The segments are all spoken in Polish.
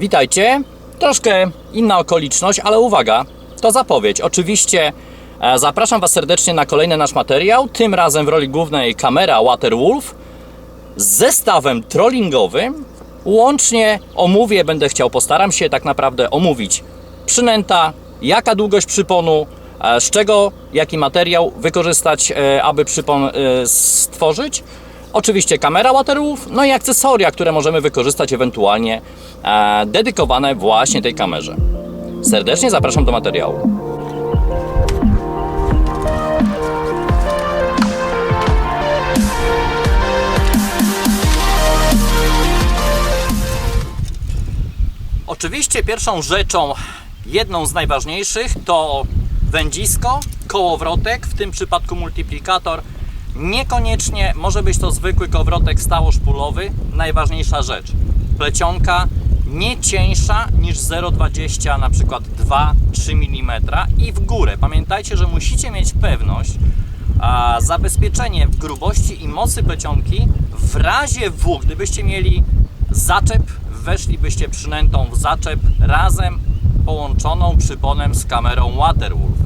Witajcie. Troszkę inna okoliczność, ale uwaga, to zapowiedź. Oczywiście e, zapraszam Was serdecznie na kolejny nasz materiał. Tym razem w roli głównej kamera Waterwolf z zestawem trollingowym. Łącznie omówię, będę chciał, postaram się tak naprawdę omówić przynęta, jaka długość przyponu, e, z czego, jaki materiał wykorzystać, e, aby przypon stworzyć. Oczywiście kamera Waterwolf, no i akcesoria, które możemy wykorzystać ewentualnie e, dedykowane właśnie tej kamerze. Serdecznie zapraszam do materiału. Oczywiście pierwszą rzeczą, jedną z najważniejszych to wędzisko, kołowrotek, w tym przypadku multiplikator. Niekoniecznie może być to zwykły kołowrotek stałoszpulowy. Najważniejsza rzecz, plecionka nie cieńsza niż 0,20 na przykład 2-3 mm i w górę. Pamiętajcie, że musicie mieć pewność, a zabezpieczenie w grubości i mocy plecionki w razie W, gdybyście mieli zaczep, weszlibyście przynętą w zaczep razem połączoną przyponem z kamerą Waterwolf.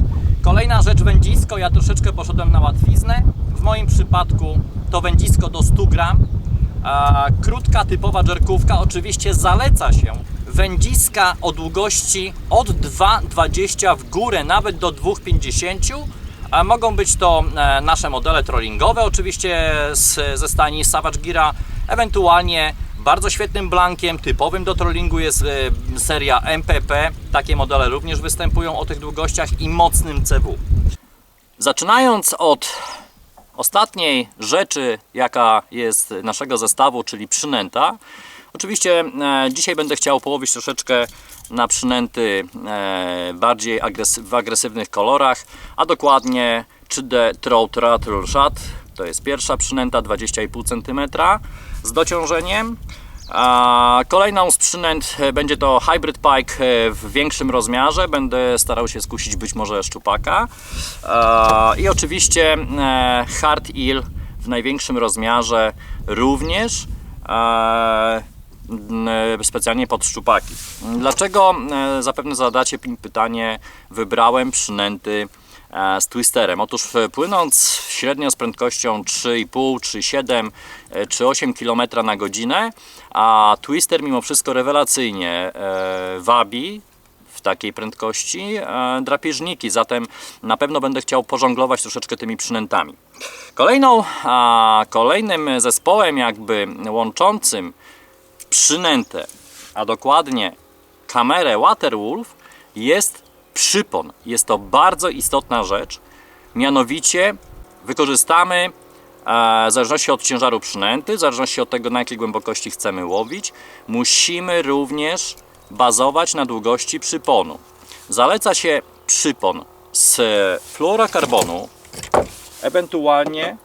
Kolejna rzecz, wędzisko. Ja troszeczkę poszedłem na łatwiznę. W moim przypadku to wędzisko do 100 gram. Krótka, typowa dżerkówka. Oczywiście zaleca się wędziska o długości od 2,20 w górę, nawet do 2,50 a mogą być to e, nasze modele trollingowe, oczywiście z, ze stani Savage Gira, ewentualnie bardzo świetnym blankiem, typowym do trollingu jest e, seria MPP. Takie modele również występują o tych długościach i mocnym CW. Zaczynając od ostatniej rzeczy, jaka jest naszego zestawu, czyli przynęta. Oczywiście e, dzisiaj będę chciał połowić troszeczkę na przynęty e, bardziej agresy- w agresywnych kolorach, a dokładnie 3D Throat Rattle Shot. To jest pierwsza przynęta 20,5 cm z dociążeniem. Kolejną z przynęt e, będzie to Hybrid Pike e, w większym rozmiarze. Będę starał się skusić być może szczupaka. I oczywiście e, Hard Eel w największym rozmiarze również. Specjalnie pod szczupaki. Dlaczego zapewne zadacie pytanie, wybrałem przynęty z twisterem? Otóż e, płynąc średnio z prędkością 3,5, 3,7 e, czy 8 km na godzinę, a twister mimo wszystko rewelacyjnie e, wabi w takiej prędkości e, drapieżniki, zatem na pewno będę chciał pożonglować troszeczkę tymi przynętami. Kolejną, kolejnym zespołem jakby łączącym przynętę, a dokładnie kamerę Waterwolf jest przypon. Jest to bardzo istotna rzecz. Mianowicie wykorzystamy e, w zależności od ciężaru przynęty, w zależności od tego na jakiej głębokości chcemy łowić, musimy również bazować na długości przyponu. Zaleca się przypon z fluorokarbonu, ewentualnie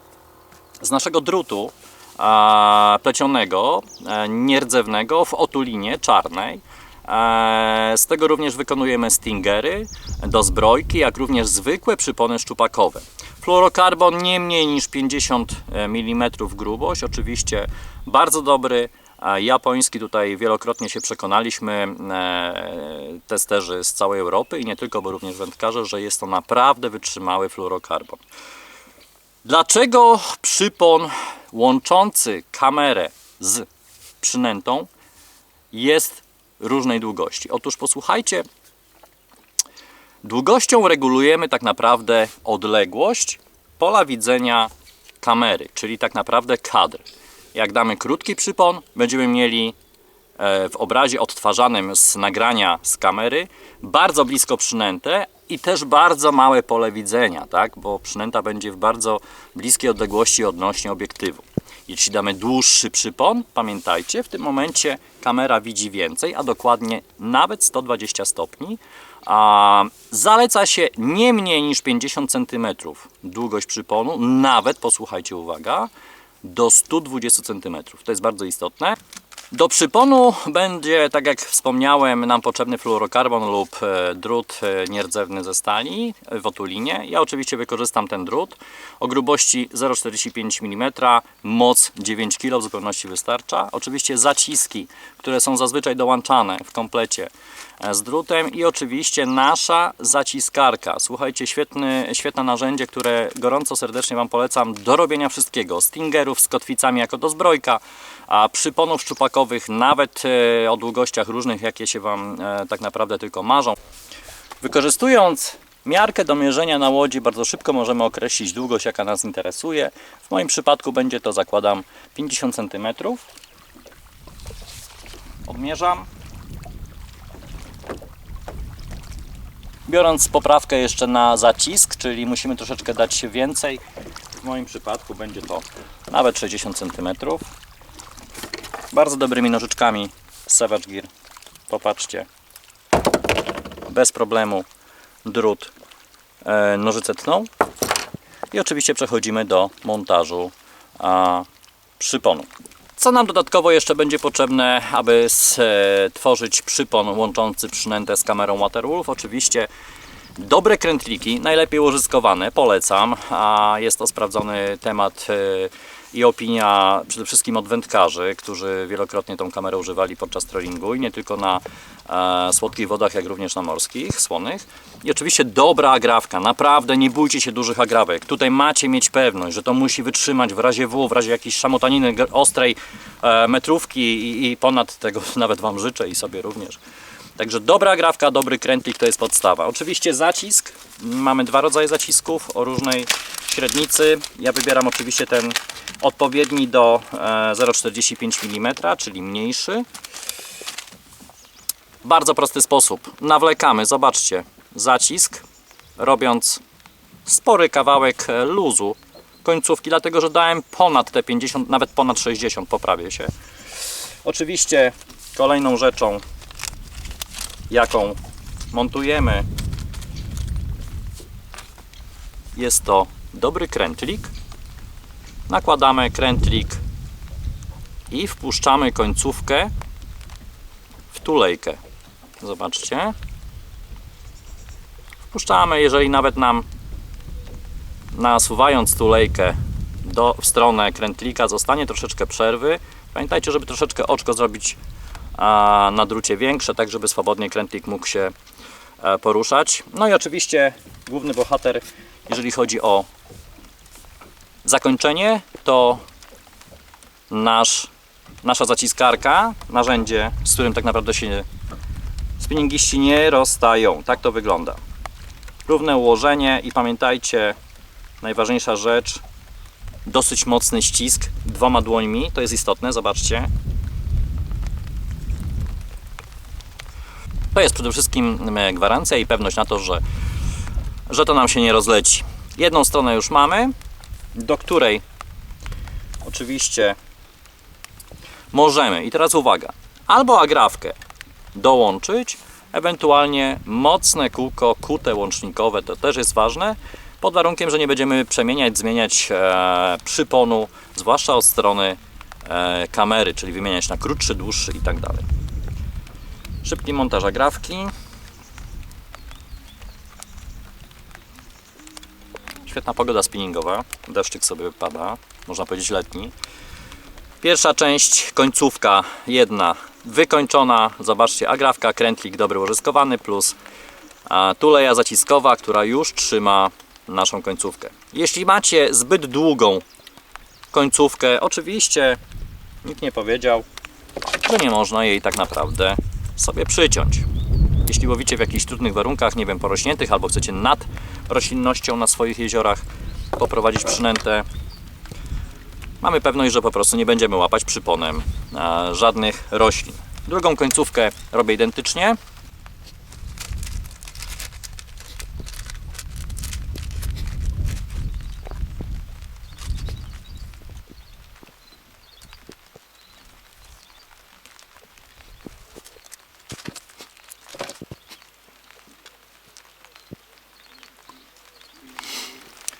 z naszego drutu e, plecionego, e, nierdzewnego w otulinie czarnej. E, z tego również wykonujemy stingery do zbrojki, jak również zwykłe przypony szczupakowe. Fluorokarbon nie mniej niż 50 mm grubość, oczywiście bardzo dobry. Japoński tutaj wielokrotnie się przekonaliśmy, e, testerzy z całej Europy i nie tylko, bo również wędkarze, że jest to naprawdę wytrzymały fluorokarbon. Dlaczego przypon łączący kamerę z przynętą jest różnej długości? Otóż posłuchajcie, długością regulujemy tak naprawdę odległość pola widzenia kamery, czyli tak naprawdę kadr. Jak damy krótki przypon, będziemy mieli e, w obrazie odtwarzanym z nagrania z kamery bardzo blisko przynętę i też bardzo małe pole widzenia, tak? bo przynęta będzie w bardzo bliskiej odległości odnośnie obiektywu. Jeśli damy dłuższy przypon, pamiętajcie, w tym momencie kamera widzi więcej, a dokładnie nawet 120 stopni. A zaleca się nie mniej niż 50 cm długość przyponu, nawet, posłuchajcie, uwaga, do 120 cm. To jest bardzo istotne. Do przyponu będzie, tak jak wspomniałem, nam potrzebny fluorokarbon lub e, drut e, nierdzewny ze stali w otulinie. Ja oczywiście wykorzystam ten drut o grubości 0,45 mm, moc 9 kg w zupełności wystarcza. Oczywiście zaciski, które są zazwyczaj dołączane w komplecie e, z drutem i oczywiście nasza zaciskarka. Słuchajcie, świetny, świetne narzędzie, które gorąco serdecznie Wam polecam do robienia wszystkiego. Stingerów z kotwicami jako dozbrojka, a przyponów szczupakowych nawet e, o długościach różnych, jakie się Wam e, tak naprawdę tylko marzą. Wykorzystując miarkę do mierzenia na łodzi, bardzo szybko możemy określić długość, jaka nas interesuje. W moim przypadku będzie to, zakładam, 50 cm. Odmierzam. Biorąc poprawkę jeszcze na zacisk, czyli musimy troszeczkę dać się więcej. W moim przypadku będzie to nawet 60 cm. Bardzo dobrymi nożyczkami Savage Gear. Popatrzcie. Bez problemu drut e, nożyce tną. I oczywiście przechodzimy do montażu a, przyponu. Co nam dodatkowo jeszcze będzie potrzebne, aby stworzyć przypon łączący przynętę z kamerą Waterwolf? Oczywiście dobre krętliki, najlepiej użyskowane, polecam. A jest to sprawdzony temat e, i opinia przede wszystkim od wędkarzy, którzy wielokrotnie tą kamerę używali podczas trollingu i nie tylko na e, słodkich wodach, jak również na morskich, słonych. I oczywiście dobra agrawka, naprawdę nie bójcie się dużych agrawek. Tutaj macie mieć pewność, że to musi wytrzymać w razie W, w razie jakiejś szamotaniny ostrej e, metrówki i, i ponad tego nawet Wam życzę i sobie również. Także dobra agrawka, dobry krętlik to jest podstawa. Oczywiście zacisk. Mamy dwa rodzaje zacisków o różnej średnicy. Ja wybieram oczywiście ten odpowiedni do e, 0,45 mm, czyli mniejszy. Bardzo prosty sposób. Nawlekamy, zobaczcie, zacisk, robiąc spory kawałek e, luzu końcówki, dlatego że dałem ponad te 50, nawet ponad 60, poprawię się. Oczywiście kolejną rzeczą, jaką montujemy, jest to dobry krętlik. Nakładamy krętlik i wpuszczamy końcówkę w tulejkę. Zobaczcie. Wpuszczamy, jeżeli nawet nam nasuwając tulejkę do, w stronę krętlika zostanie troszeczkę przerwy. Pamiętajcie, żeby troszeczkę oczko zrobić a, na drucie większe, tak żeby swobodnie krętlik mógł się e, poruszać. No i oczywiście główny bohater, jeżeli chodzi o zakończenie, to nasz, nasza zaciskarka, narzędzie, z którym tak naprawdę się spinningiści nie rozstają. Tak to wygląda. Równe ułożenie i pamiętajcie, najważniejsza rzecz, dosyć mocny ścisk dwoma dłońmi, to jest istotne, zobaczcie. To jest przede wszystkim e, gwarancja i pewność na to, że, że to nam się nie rozleci. Jedną stronę już mamy, do której oczywiście możemy, i teraz uwaga, albo agrawkę dołączyć, ewentualnie mocne kółko kute łącznikowe, to też jest ważne, pod warunkiem, że nie będziemy przemieniać, zmieniać e, przyponu, zwłaszcza od strony e, kamery, czyli wymieniać na krótszy, dłuższy i tak dalej. Szybki montaż agrawki. Świetna pogoda spinningowa, deszczyk sobie wypada, można powiedzieć letni. Pierwsza część, końcówka jedna wykończona. Zobaczcie, agrawka, krętlik dobry użyskowany plus tuleja zaciskowa, która już trzyma naszą końcówkę. Jeśli macie zbyt długą końcówkę, oczywiście nikt nie powiedział, że nie można jej tak naprawdę sobie przyciąć. Jeśli łowicie w jakichś trudnych warunkach, nie wiem, porośniętych, albo chcecie nad roślinnością na swoich jeziorach poprowadzić przynętę, mamy pewność, że po prostu nie będziemy łapać przyponem e, żadnych roślin. Drugą końcówkę robię identycznie.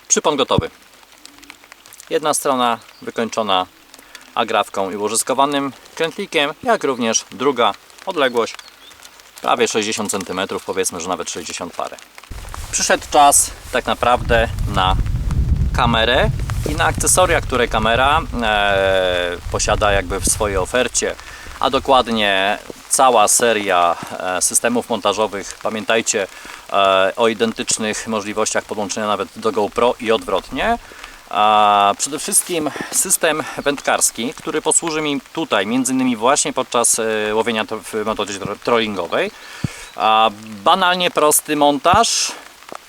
Przypon gotowy. Jedna strona wykończona agrafką i łożyskowanym krętlikiem, jak również druga odległość prawie 60 cm, powiedzmy, że nawet 60 parę. Przyszedł czas tak naprawdę na kamerę i na akcesoria, które kamera e, posiada jakby w swojej ofercie, a dokładnie cała seria e, systemów montażowych. Pamiętajcie o identycznych możliwościach podłączenia nawet do GoPro i odwrotnie. A przede wszystkim system wędkarski, który posłuży mi tutaj, między innymi właśnie podczas e, łowienia w metodzie tro- trollingowej. A banalnie prosty montaż.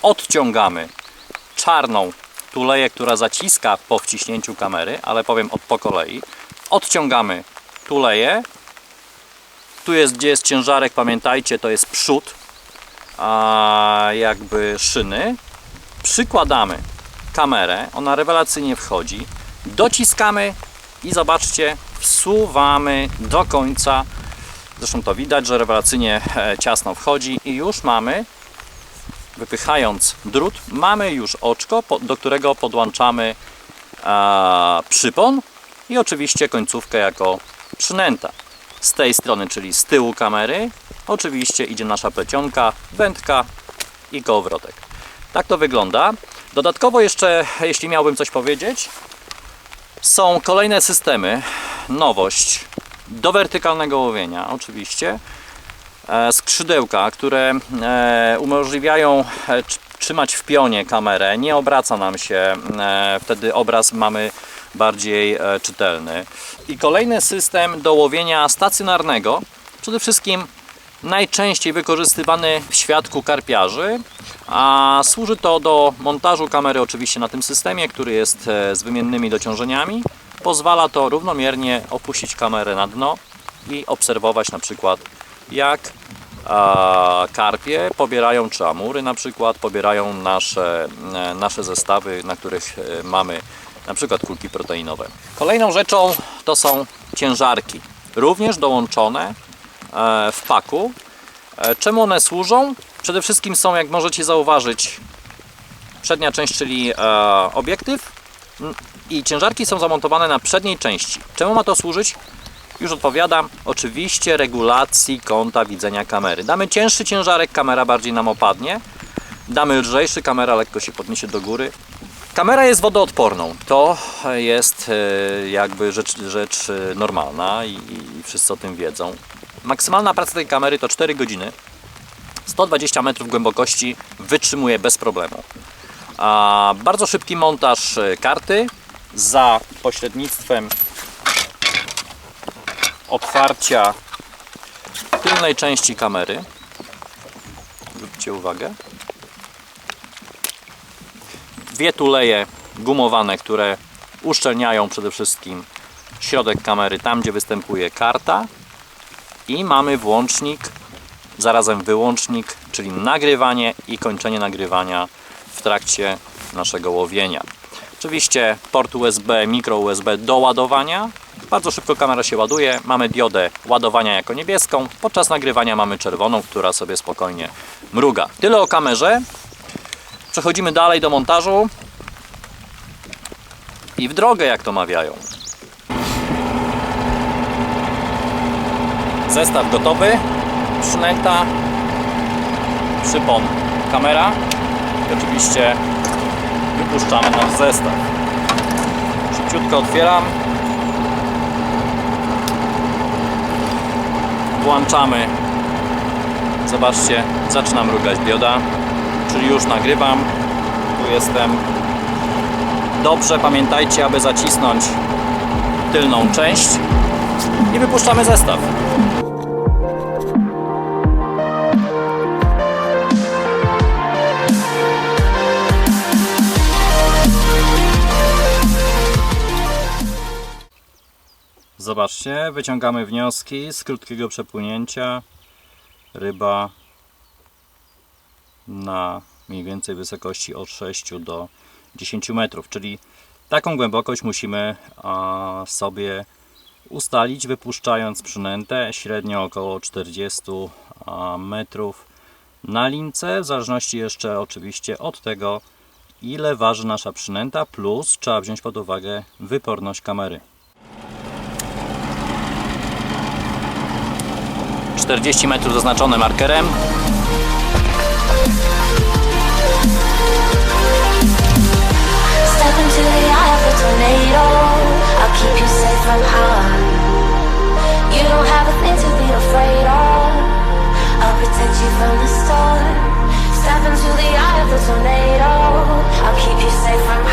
Odciągamy czarną tuleję, która zaciska po wciśnięciu kamery, ale powiem od po kolei. Odciągamy tuleję. Tu jest, gdzie jest ciężarek, pamiętajcie, to jest przód, jakby szyny. Przykładamy kamerę, ona rewelacyjnie wchodzi. Dociskamy i zobaczcie, wsuwamy do końca. Zresztą to widać, że rewelacyjnie e, ciasno wchodzi i już mamy wypychając drut, mamy już oczko, do którego podłączamy przypon i oczywiście końcówkę jako przynęta. Z tej strony, czyli z tyłu kamery, oczywiście idzie nasza plecionka, wędka i kołowrotek. Tak to wygląda. Dodatkowo jeszcze, jeśli miałbym coś powiedzieć, są kolejne systemy, nowość do wertykalnego łowienia oczywiście, e, skrzydełka, które e, umożliwiają e, tr- trzymać w pionie kamerę, nie obraca nam się, wtedy obraz mamy bardziej czytelny. I kolejny system do łowienia stacjonarnego, przede wszystkim najczęściej wykorzystywany w świadku karpiarzy, a służy to do montażu kamery oczywiście na tym systemie, który jest e, z wymiennymi dociążeniami. Pozwala to równomiernie opuścić kamerę na dno i obserwować na przykład jak karpie pobierają, czy amury na przykład, pobierają nasze, e, nasze zestawy, na których e, mamy na przykład kulki proteinowe. Kolejną rzeczą to są ciężarki, również dołączone w paku. E, Czemu one służą? Przede wszystkim są, jak możecie zauważyć, przednia część, czyli e, obiektyw i ciężarki są zamontowane na przedniej części. Czemu ma to służyć? Już odpowiadam. Oczywiście regulacji kąta widzenia kamery. Damy cięższy ciężarek, kamera bardziej nam opadnie. Damy lżejszy, kamera lekko się podniesie do góry. Kamera jest wodoodporną. To jest e, jakby rzecz, rzecz e, normalna i, i wszyscy o tym wiedzą. Maksymalna praca tej kamery to 4 godziny. 120 metrów głębokości wytrzymuje bez problemu. A bardzo szybki montaż e, karty za pośrednictwem otwarcia tylnej części kamery. Zwróćcie uwagę. Dwie tuleje gumowane, które uszczelniają przede wszystkim środek kamery, tam gdzie występuje karta. I mamy włącznik, zarazem wyłącznik, czyli nagrywanie i kończenie nagrywania w trakcie naszego łowienia. Oczywiście port USB, mikro USB do ładowania. Bardzo szybko kamera się ładuje. Mamy diodę ładowania jako niebieską. Podczas nagrywania mamy czerwoną, która sobie spokojnie mruga. Tyle o kamerze. Przechodzimy dalej do montażu. I w drogę, jak to mawiają. Zestaw gotowy. Przynęta. Przypon. Kamera. I oczywiście wypuszczamy nasz zestaw. Szybciutko otwieram. Włączamy. Zobaczcie, zaczyna mrugać dioda, czyli już nagrywam. Tu jestem. Dobrze, pamiętajcie, aby zacisnąć tylną część i wypuszczamy zestaw. Zobaczcie, wyciągamy wnioski z krótkiego przepłynięcia. Ryba na mniej więcej wysokości od 6 do 10 metrów, czyli taką głębokość musimy sobie ustalić, wypuszczając przynętę średnio około 40 a, metrów na lince, w zależności jeszcze oczywiście od tego, ile waży nasza przynęta, plus trzeba wziąć pod uwagę wyporność kamery. 40 metrów zaznaczone markerem. Step into the eye of a tornado. I'll keep you safe from harm. You don't have a thing to be afraid of. I'll protect you from the storm. Step into the eye of the tornado. I'll keep you safe from harm.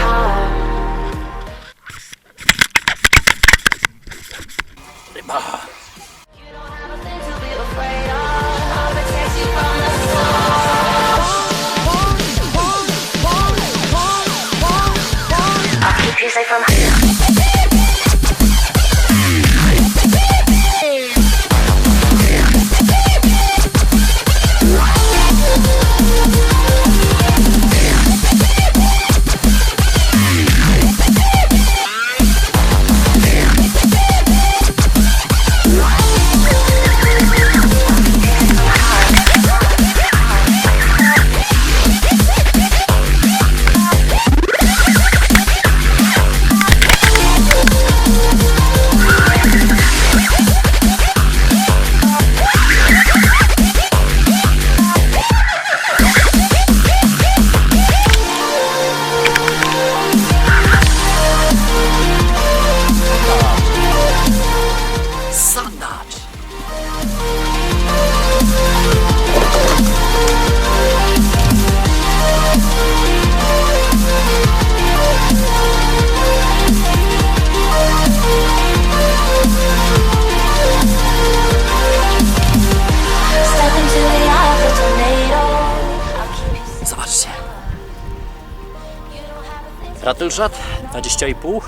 Rattleshot 20,5.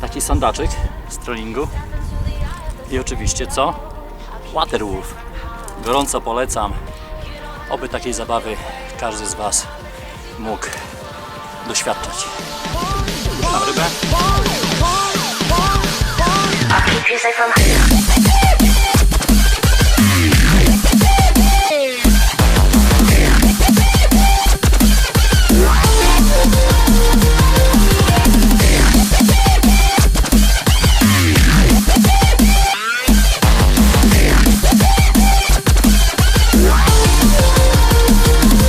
Taki sandaczyk z trollingu. I oczywiście co? Waterwolf. Gorąco polecam. Oby takiej zabawy każdy z Was mógł doświadczać. Mam rybę?